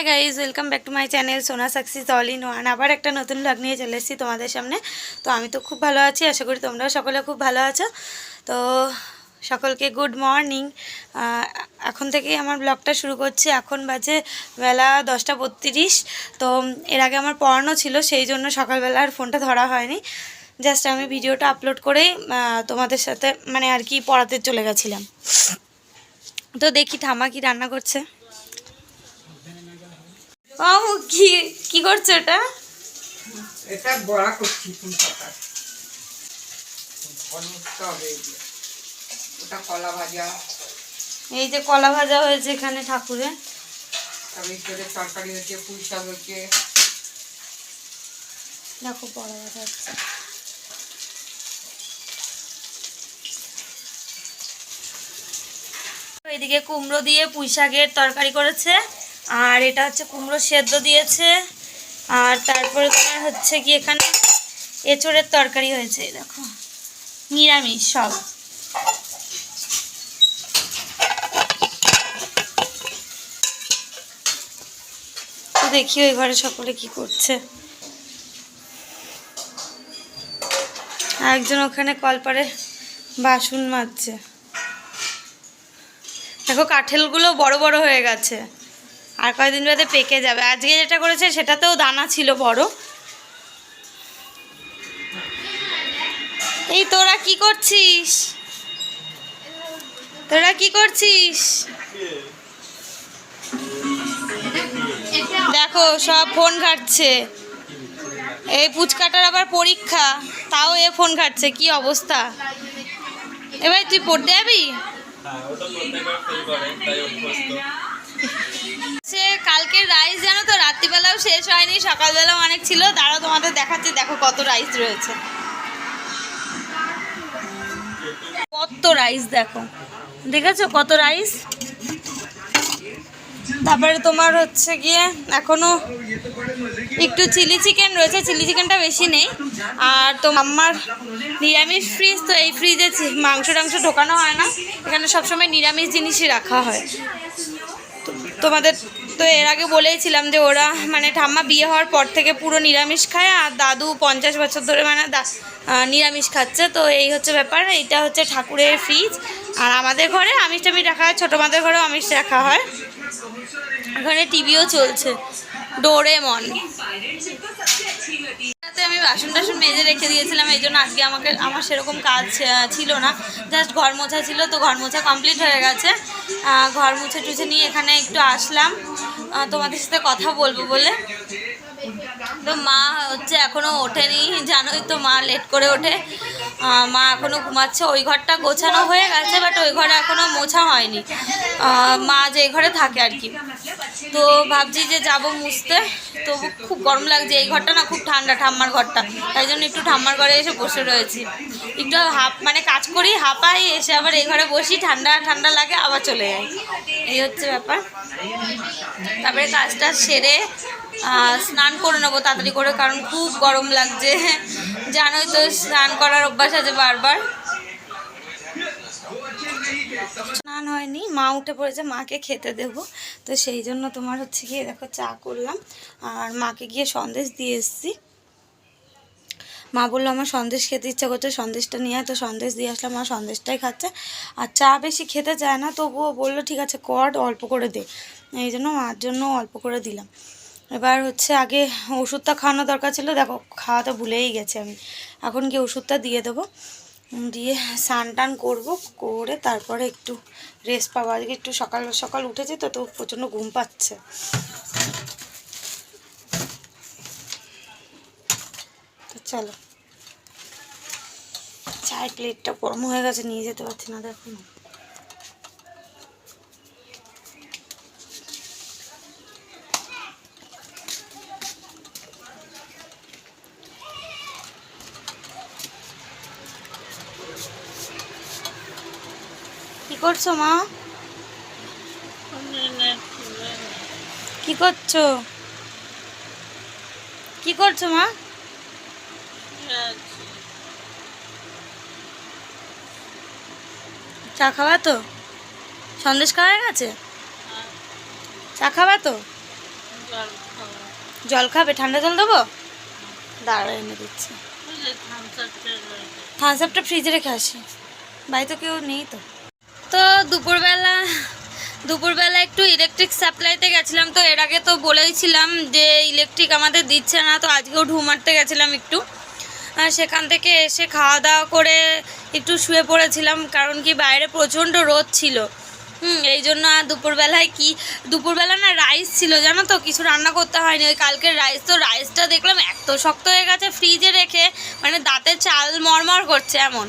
Hi guys welcome back to my channel Sona success all in one আবার একটা নতুন blog নিয়ে চলে এসেছি তোমাদের সামনে। তো আমি তো খুব ভালো আছি, আশা করি তোমরাও সকলে খুব ভালো আছো। তো সকলকে গুড মর্নিং এখন থেকেই আমার ব্লগটা শুরু করছি। এখন বাজে বেলা দশটা বত্রিশ। তো এর আগে আমার পড়ানো ছিল, সেই জন্য সকালবেলা আর ফোনটা ধরা হয়নি। জাস্ট আমি ভিডিওটা আপলোড করেই তোমাদের সাথে মানে আর কি পড়াতে চলে গেছিলাম। তো দেখি ঠামা কি রান্না করছে? ও কি কি করছ এটা? এটা বড়া করছি ফুল পাতা। ওটা কলা ভাজা। এই যে কলা ভাজা হয়েছে এখানে ঠাকুরে। তারপরে ভিতরে তরকারি হচ্ছে পুঁই শাক হচ্ছে দেখো বড় ভাজা হচ্ছে। এদিকে কুমড়ো দিয়ে পুঁই শাকের তরকারি করেছে। আর এটা হচ্ছে কুমড়ো সেদ্ধ দিয়েছে। আর তারপরে তোমার হচ্ছে কি এখানে এঁচড়ের তরকারি হয়েছে দেখো। নিরামিষ সব। দেখি ওই ঘরে সকলে কি করছে। একজন ওখানে কলপারে বাসন মাজছে। দেখো কাঠেলগুলো বড় বড় হয়ে গেছে। আর কয়েকদিন বাদে পেকে যাবে। আজকে যেটা করেছে, সেটাতেও দানা ছিল বড়। এই তোরা কি করছিস? তোরা কি করছিস? দেখো, সব ফোন ঘাটছে। এই পুচকাটার আবার পরীক্ষা। তাও এ ফোন ঘাটছে, কি অবস্থা? এবার তুই পড়তে যাবি? সে কালকের রাইস জানো তো? রাত্রিবেলাও শেষ হয়নি, সকালবেলাও অনেক ছিল। তারাও তোমাদের দেখাচ্ছে, দেখো কত রাইস রয়েছে। কত রাইস দেখো। দেখেছ কত রাইস তারপরে তোমার হচ্ছে গিয়ে এখনও একটু চিলি চিকেন রয়েছে চিলি চিকেনটা বেশি নেই। আর তো আমার নিরামিষ ফ্রিজ তো এই ফ্রিজে মাংস টাংস ঢোকানো হয় না। এখানে সবসময় নিরামিষ জিনিসই রাখা হয়। তোমাদের তো এর আগে বলেইছিলাম যে ওরা মানে ঠাম্মা বিয়ে হওয়ার পর থেকে পুরো নিরামিষ খায় আর দাদু পঞ্চাশ বছর ধরে মানে নিরামিষ খাচ্ছে। তো এই হচ্ছে ব্যাপার, এইটা হচ্ছে ঠাকুরের ফ্রিজ আর আমাদের ঘরে আমিষ টামিষ রাখা হয়, ছোটো মাদের ঘরেও আমিষ রাখা হয়। ওখানে টিভিও চলছে ডোরেমন আমি বাসন টাসন মেজে রেখে দিয়েছিলাম, এই জন্য আজকে আমাকে, আমার সেরকম কাজ ছিল না। জাস্ট ঘর মোছা ছিল, তো ঘর মোছা কমপ্লিট হয়ে গেছে। ঘর মুছে টুছে নিয়ে এখানে একটু আসলাম। তোমাদের সাথে কথা বলব বলে। তো মা হচ্ছে এখনও ওঠেনি, জানোই তো মা লেট করে ওঠে। মা এখনও ঘুমাচ্ছে, ওই ঘরটা গোছানো হয়ে গেছে বাট ওই ঘরে এখনও মোছা হয়নি। মা যে ঘরে থাকে আর কি। তো ভাবছি যে যাব মুছতে। তো খুব গরম লাগছে, এই ঘরটা না খুব ঠান্ডা, ঠাম্মার ঘরটা। তাই জন্য একটু ঠাম্মার ঘরে এসে বসে রয়েছি। একটু হাফ মানে কাজ করি, হাঁপাই, এসে আবার এই ঘরে বসি, ঠান্ডা ঠান্ডা লাগে, আবার চলে যাই। এই হচ্ছে ব্যাপার। তারপরে কাজটা সেরে স্নান করে নেব তাড়াতাড়ি করে, কারণ খুব গরম লাগছে। জানোই তো, স্নান করার অভ্যাস আছে বারবার। স্নান হয়নি, মা উঠে পড়েছে, মাকে খেতে দেব। তো সেই জন্য তোমার হচ্ছে গিয়ে দেখো, চা করলাম। আর মাকে গিয়ে সন্দেশ দিয়ে এসেছি। মা বলল, আমার সন্দেশ খেতে ইচ্ছা করছে, সন্দেশটা নিয়ে তো সন্দেশ দিয়ে আসলাম, মা সন্দেশটাই খাচ্ছে। আর চা বেশি খেতে চায় না, তবুও বলল, ঠিক আছে, কর, অল্প করে দে। এই জন্য মার জন্য অল্প করে দিলাম। এবার হচ্ছে আগে ওষুধটা খাওয়ানো দরকার ছিল, দেখো খাওয়া তো ভুলেই গেছি আমি। এখন গিয়ে ওষুধটা দিয়ে দেবো। দিয়ে স্নান টান করব, করে তারপরে একটু রেস্ট পাবো। আজকে একটু সকাল সকাল উঠেছি তো তো প্রচণ্ড ঘুম পাচ্ছে। তো চলো। চায়ের প্লেটটা গরম হয়ে গেছে, নিয়ে যেতে পারছি না, দেখো। করছ মা? কি করছ? কি করছ মা? চা খাওয়া তো? সন্দেশ খাওয়া হয়ে গেছে? চা খাওয়া তো? জল খাবে ঠান্ডা জল দেবো? দাঁড়া এনে দিচ্ছি। থামস আপটা ফ্রিজে রেখে আসি। বাড়িতে কেউ নেই তো? তো দুপুরবেলা দুপুরবেলা একটু ইলেকট্রিক সাপ্লাইতে গেছিলাম, তো এর আগে তো বলেইছিলাম যে ইলেকট্রিক আমাদের দিচ্ছে না, তো আজকেও ঢু মারতে গেছিলাম একটু। সেখান থেকে এসে খাওয়া দাওয়া করে একটু শুয়ে পড়েছিলাম, কারণ কি বাইরে প্রচণ্ড রোদ ছিল। হুম, এই জন্য আর দুপুরবেলায় কি, দুপুরবেলা না রাইস ছিল, জানো তো? কিছু রান্না করতে হয়নি, ওই কালকের রাইস তো রাইসটা দেখলাম এত শক্ত হয়ে গেছে ফ্রিজে রেখে মানে দাঁতে চাল মরমর করছে এমন।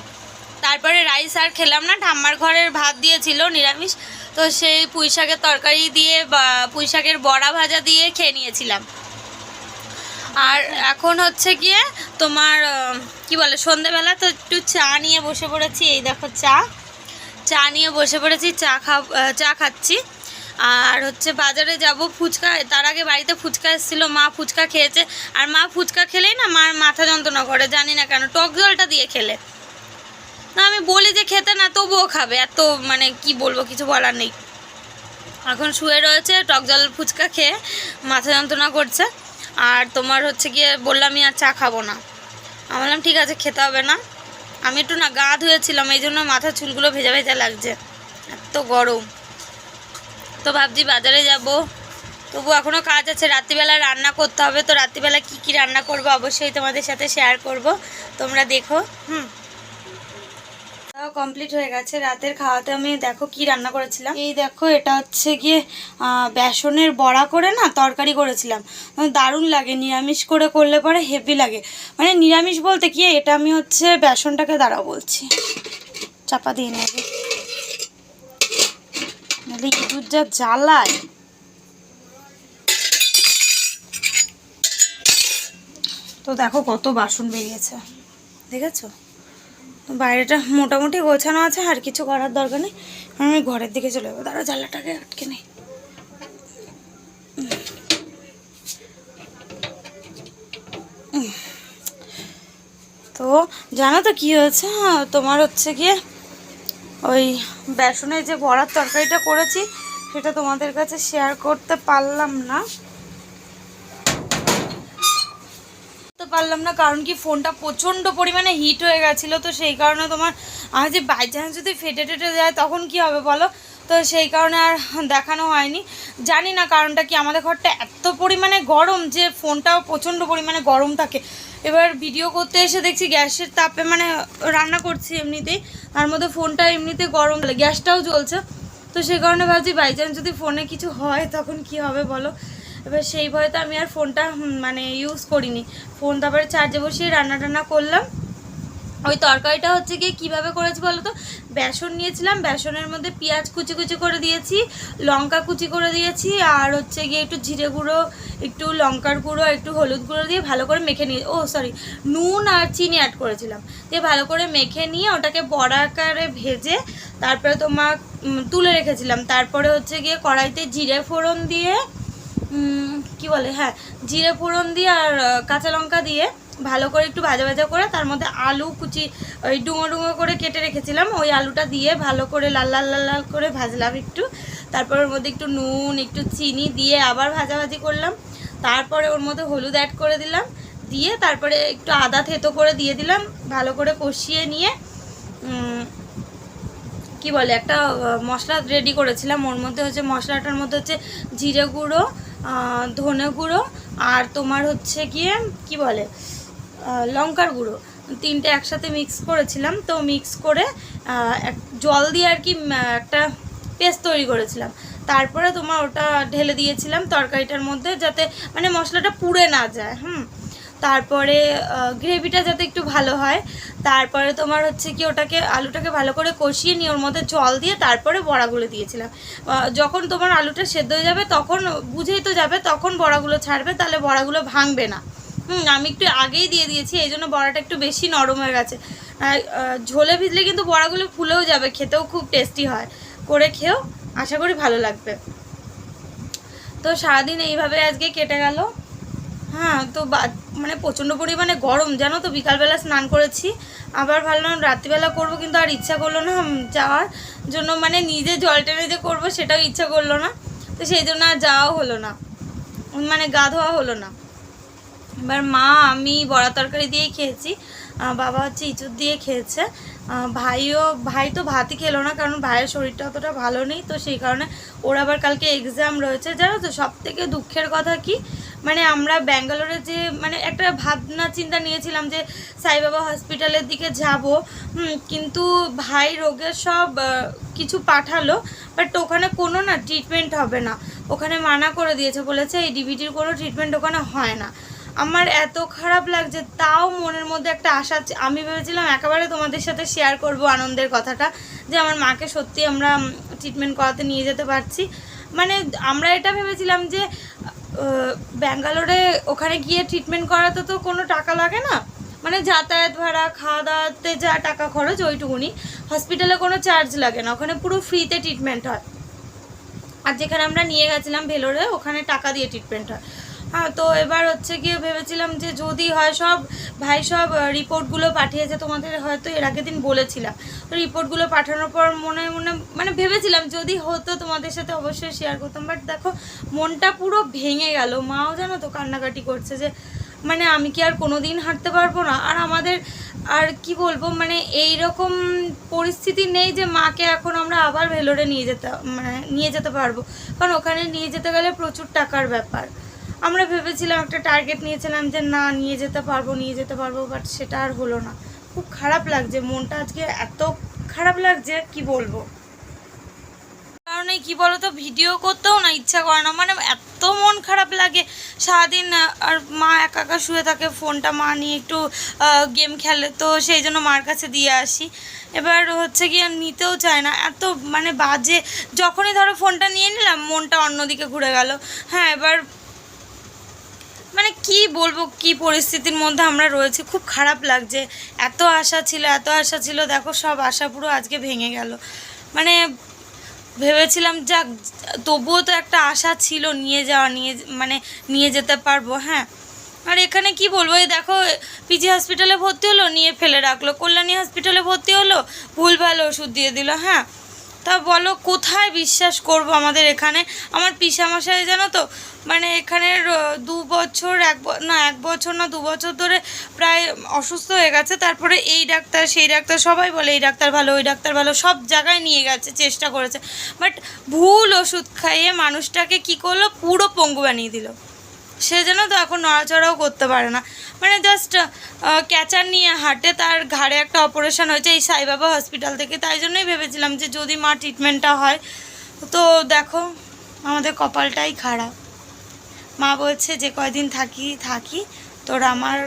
তারপরে রাইস আর খেলাম না, ঠাম্মার ঘরের ভাত দিয়েছিল নিরামিষ, তো সেই পুঁই শাকের তরকারি দিয়ে বা, পুঁই শাকের বড়া ভাজা দিয়ে খেয়ে নিয়েছিলাম। আর এখন হচ্ছে গিয়ে তোমার কি বলে, সন্ধেবেলা তো একটু চা নিয়ে বসে পড়েছি, এই দেখো চা। চা নিয়ে বসে পড়েছি, চা খা চা খাচ্ছি। আর হচ্ছে বাজারে যাব, ফুচকা, তার আগে বাড়িতে ফুচকা এসেছিল, মা ফুচকা খেয়েছে। আর মা ফুচকা খেলেই না মার মাথা যন্ত্রণা করে, জানি না কেন, টক জলটা দিয়ে খেলে। না, আমি বলি যে খেতে না, তবুও খাবে। এত মানে কি বলব, কিছু বলার নেই। এখন শুয়ে রয়েছে, টক জল ফুচকা খেয়ে মাথা যন্ত্রণা করছে। আর তোমার হচ্ছে গিয়ে বললাম আর চা খাব না। আমি বললাম, ঠিক আছে, খেতে হবে না। আমি একটু না গা ধুয়েছিলাম, এই জন্য মাথার চুলগুলো ভেজা ভেজা লাগছে। এত গরম। তো ভাবছি বাজারে যাব। তবু এখনও কাজ আছে, রাত্রিবেলা রান্না করতে হবে। তো রাত্রিবেলা কি কি রান্না করব, অবশ্যই তোমাদের সাথে শেয়ার করব। তোমরা দেখো, হুম। কমপ্লিট হয়ে গেছে। রাতের খাওয়াতে আমি দেখো কি রান্না করেছিলাম। এই দেখো, এটা হচ্ছে গিয়ে বেসনের বড়া করে না তরকারি করেছিলাম। দারুণ লাগে, নিরামিষ করে করলে পরে হেভি লাগে। মানে নিরামিষ বলতে কি, এটা আমি হচ্ছে বেসনটাকে দাঁড়াও বলছি। চাপা দিয়ে নেবে ইঁদুর যা জ্বালায়। তো দেখো কত বাসন বেরিয়েছে। দেখেছ? বাইরেটা মোটামুটি গোছানো আছে আর কিছু করার দরকার নেই। আমি ঘরের দিকে চলে যাব। দাঁড়া জ্বালাটাকে আটকে নেই। তো জানো তো কী হয়েছে? হ্যাঁ, তোমার হচ্ছে গিয়ে ওই বেসনের যে বড়ার তরকারিটা করেছি সেটা তোমাদের কাছে শেয়ার করতে পারলাম না করতে পারলাম না, কারণ কি ফোনটা প্রচণ্ড পরিমাণে হিট হয়ে গেছিল, তো সেই কারণে তোমার আমার যে বাই চান্স যদি ফেটে টেটে যায় তখন কি হবে বলো? তো সেই কারণে আর দেখানো হয়নি। জানি না কারণটা কি, আমাদের ঘরটা এত পরিমাণে গরম যে ফোনটাও প্রচণ্ড পরিমাণে গরম থাকে। এবার ভিডিও করতে এসে দেখছি গ্যাসের তাপে মানে রান্না করছি এমনিতেই, তার মধ্যে ফোনটা এমনিতে গরম গ্যাসটাও জ্বলছে। তো সেই কারণে ভাবছি বাই চান্স যদি ফোনে কিছু হয় তখন কি হবে বলো? এবার সেই তো আমি আর ফোনটা মানে ইউজ করিনি। ফোন তারপরে চার্জে বসিয়ে রান্না টান্না করলাম। ওই তরকারিটা হচ্ছে গিয়ে কীভাবে করেছি বলো তো বেসন নিয়েছিলাম, বেসনের মধ্যে পেঁয়াজ কুচি কুচি করে দিয়েছি, লঙ্কা কুচি করে দিয়েছি, আর হচ্ছে গিয়ে একটু জিরে গুঁড়ো, একটু লঙ্কার গুঁড়ো, একটু হলুদ গুঁড়ো দিয়ে ভালো করে মেখে নিয়ে, ও সরি নুন আর চিনি অ্যাড করেছিলাম। দিয়ে ভালো করে মেখে নিয়ে ওটাকে বড়া আকারে ভেজে তারপরে তোমার তুলে রেখেছিলাম। তারপরে হচ্ছে গিয়ে কড়াইতে জিরে ফোড়ন দিয়ে কি বলে হ্যাঁ জিরে ফোড়ন দিয়ে আর কাঁচা লঙ্কা দিয়ে ভালো করে একটু ভাজা ভাজা করে তার মধ্যে আলু কুচি, ওই ডুঙো ডুঙো করে কেটে রেখেছিলাম, ওই আলুটা দিয়ে ভালো করে লাল লাল লাল লাল করে ভাজলাম একটু। তারপর ওর মধ্যে একটু নুন, একটু চিনি দিয়ে আবার ভাজাভাজি করলাম। তারপরে ওর মধ্যে হলুদ অ্যাড করে দিলাম, দিয়ে তারপরে একটু আদা থেতো করে দিয়ে দিলাম, ভালো করে কষিয়ে নিয়ে কি বলে, একটা মশলা রেডি করেছিলাম। ওর মধ্যে হচ্ছে মশলাটার মধ্যে হচ্ছে জিরে গুঁড়ো ধনে গুঁড়ো আর তোমার হচ্ছে গিয়ে, কি বলে লঙ্কার গুঁড়ো। তিনটে একসাথে মিক্স করেছিলাম, তো মিক্স করে জল দিয়ে আর কি একটা পেস্ট তৈরি করেছিলাম। তারপরে তোমার ওটা ঢেলে দিয়েছিলাম তরকারিটার মধ্যে, যাতে মানে মশলাটা পুড়ে না যায়, হুম। তারপরে গ্রেভিটা যাতে একটু ভালো হয়। তারপরে তোমার হচ্ছে কি, ওটাকে, আলুটাকে ভালো করে কষিয়ে নিয়ে ওর মধ্যে জল দিয়ে তারপরে বড়াগুলো দিয়েছিলাম। যখন তোমার আলুটা সেদ্ধ হয়ে যাবে, তখন বুঝেই তো যাবে, তখন বড়াগুলো ছাড়বে, তাহলে বড়াগুলো ভাঙবে না। হুম, আমি একটু আগেই দিয়ে দিয়েছি, এই জন্য বড়াটা একটু বেশি নরম হয়ে গেছে। ঝোলে ভিজলে কিন্তু বড়াগুলো ফুলেও যাবে, খেতেও খুব টেস্টি হয়। করে খেয়েও আশা করি ভালো লাগবে। তো সারাদিন এইভাবে আজকে কেটে গেল। হ্যাঁ তো মানে প্রচণ্ড পরিমাণে গরম, জানো তো, বিকালবেলা স্নান করেছি। আবার ভাবলাম রাত্রিবেলা করব, কিন্তু আর ইচ্ছা করল না যাওয়ার জন্য মানে নিজে জল টেনে যে করব, সেটাও ইচ্ছা করল না। তো সেই জন্য আর যাওয়াও হলো না। মানে গা ধোয়া হলো না। এবার মা, আমি বড়া তরকারি দিয়েই খেয়েছি। বাবা হচ্ছে ইঁচুর দিয়ে খেয়েছে। ভাইও, ভাই তো ভাতই খেলো না, কারণ ভাইয়ের শরীরটা অতটা ভালো নেই, তো সেই কারণে ওর আবার কালকে এক্সাম রয়েছে। জানো তো সব থেকে দুঃখের কথা কি? মানে আমরা ব্যাঙ্গালোরে যে মানে একটা ভাবনা, চিন্তা নিয়েছিলাম যে সাইবাবা হসপিটালের দিকে যাব। কিন্তু ভাই রোগের সব কিছু পাঠালো, বাট ওখানে কোনো না ট্রিটমেন্ট হবে না। ওখানে মানা করে দিয়েছে, বলেছে এই ডিবিটির কোনো ট্রিটমেন্ট ওখানে হয় না। আমার এত খারাপ লাগছে, তাও মনের মধ্যে একটা আশা আমি ভেবেছিলাম একেবারে তোমাদের সাথে শেয়ার করব আনন্দের কথাটা, যে আমার মাকে সত্যি আমরা ট্রিটমেন্ট করাতে নিয়ে যেতে পারছি। মানে আমরা এটা ভেবেছিলাম যে ব্যাঙ্গালোরে ওখানে গিয়ে ট্রিটমেন্ট করাতে তো কোনো টাকা লাগে না। মানে যাতায়াত ভাড়া খাওয়া দাওয়াতে যা টাকা খরচ ওইটুকুনি। হসপিটালে কোনো চার্জ লাগে না, ওখানে পুরো ফ্রিতে ট্রিটমেন্ট হয়। আর যেখানে আমরা নিয়ে গেছিলাম ভেলোরে, ওখানে টাকা দিয়ে ট্রিটমেন্ট হয়। তো এবার হচ্ছে গিয়ে ভেবেছিলাম যে যদি হয়, সব ভাই সব রিপোর্টগুলো পাঠিয়েছে, তোমাদের হয়তো এর আগের দিন বলেছিলাম। তো রিপোর্টগুলো পাঠানোর পর মনে মনে মানে ভেবেছিলাম যদি হতো তোমাদের সাথে অবশ্যই শেয়ার করতাম বাট দেখো, মনটা পুরো ভেঙে গেল। মাও জানো তো কান্নাকাটি করছে যে মানে আমি কি আর কোনো দিন হাঁটতে পারব না? আর আমাদের, আর কি বলব মানে এই রকম পরিস্থিতি নেই যে মাকে এখন আমরা আবার ভেলোরে নিয়ে যেতে মানে নিয়ে যেতে পারব। কারণ ওখানে নিয়ে যেতে গেলে প্রচুর টাকার ব্যাপার। আমরা ভেবেছিলাম একটা টার্গেট নিয়েছিলাম যে না, নিয়ে যেতে পারব, নিয়ে যেতে পারব বাট সেটা আর হলো না। খুব খারাপ লাগছে, মনটা আজকে এত খারাপ লাগছে, কি বলব? কারণ এই কী বলতো ভিডিও করতেও না ইচ্ছা করে না মানে এত মন খারাপ লাগে। সারাদিন আর মা একা একা শুয়ে থাকে ফোনটা মা নিয়ে একটু গেম খেলে, তো সেই জন্য মার কাছে দিয়ে আসি। এবার হচ্ছে গিয়ে নিতেও চায় না, এত মানে বাজে, যখনই ধরো ফোনটা নিয়ে নিলাম, মনটা অন্যদিকে ঘুরে গেল। হ্যাঁ এবার মানে কি বলব, কি পরিস্থিতির মধ্যে আমরা রয়েছি। খুব খারাপ লাগছে। এত আশা ছিল, এত আশা ছিল, দেখো সব আশা পুরো আজকে ভেঙে গেল। মানে ভেবেছিলাম, যাক, তবুও তো একটা আশা ছিল, নিয়ে যাওয়া, নিয়ে মানে নিয়ে যেতে পারব হ্যাঁ। আর এখানে কি বলব, এই দেখো, পিজি হসপিটালে ভর্তি হলো, নিয়ে ফেলে রাখল, কল্যাণী হসপিটালে ভর্তি হলো, ভুল ভালো ওষুধ দিয়ে দিল হ্যাঁ। তা বলো, কোথায় বিশ্বাস করব আমাদের এখানে? আমার পিসামশাই জানো তো মানে এখানের দু বছর, এক না, এক বছর না, দু বছর ধরে প্রায় অসুস্থ হয়ে গেছে। তারপরে এই ডাক্তার, সেই ডাক্তার, সবাই বলে এই ডাক্তার ভালো, ওই ডাক্তার ভালো, সব জায়গায় নিয়ে গেছে, চেষ্টা করেছে। বাট ভুল ওষুধ খাইয়ে মানুষটাকে কি করল? পুরো পঙ্গু বানিয়ে দিল। সে যেন তো এখন নড়াচড়াও করতে পারে না। মানে জাস্ট ক্যাচার নিয়ে হাঁটে তার ঘাড়ে একটা অপারেশন হয়েছে এই সাইবাবা হসপিটাল থেকে। তাই জন্যই ভেবেছিলাম যে যদি মা ট্রিটমেন্টটা হয়, তো দেখো আমাদের কপালটাই খারাপ। মা বলছে যে কয়দিন থাকি থাকি, তোর আমার,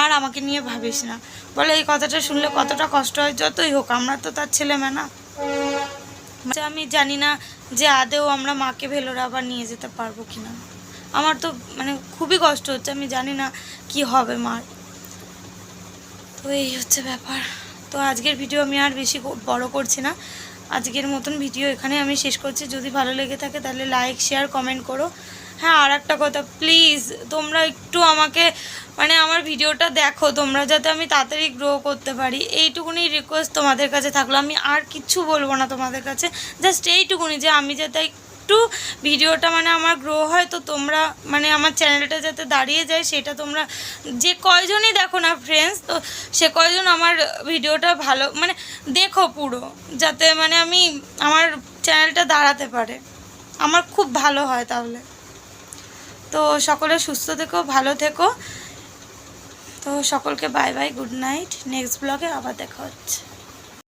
আর আমাকে নিয়ে ভাবিস না। বলে এই কথাটা শুনলে কতটা কষ্ট হয়, যতই হোক, আমরা তো তার ছেলে মেয়ে না। আমি জানি না যে আদেও আমরা মাকে ভেলোরা আবার নিয়ে যেতে পারব কিনা। আমার তো মানে খুবই কষ্ট হচ্ছে, আমি জানি না কি হবে মার। তো এই হচ্ছে ব্যাপার। তো আজকের ভিডিও আমি আর বেশি বড় করছি না। আজকের মতন ভিডিও এখানে আমি শেষ করছি। যদি ভালো লেগে থাকে তাহলে লাইক শেয়ার কমেন্ট করো। হ্যাঁ আর একটা কথা প্লিজ তোমরা একটু আমাকে মানে আমার ভিডিওটা দেখো তোমরা, যাতে আমি তাড়াতাড়ি গ্রো করতে পারি। এইটুকুনি রিকোয়েস্ট তোমাদের কাছে থাকল। আমি আর কিচ্ছু বলব না তোমাদের কাছে। জাস্ট এইটুকুনি যে আমি যাতে একটু ভিডিওটা মানে আমার গ্রো হয়, তো তোমরা মানে আমার চ্যানেলটা যাতে দাঁড়িয়ে যায়, সেটা তোমরা যে কয়জনই দেখো না ফ্রেন্ডস তো সে কয়জন আমার ভিডিওটা ভালো মানে দেখো পুরো, যাতে মানে আমি আমার চ্যানেলটা দাঁড়াতে পারে। আমার খুব ভালো হয় তাহলে। তো সকলে সুস্থ থেকো, ভালো থেকো। তো সকলকে bye bye good night next ব্লগে আবার দেখা হচ্ছে।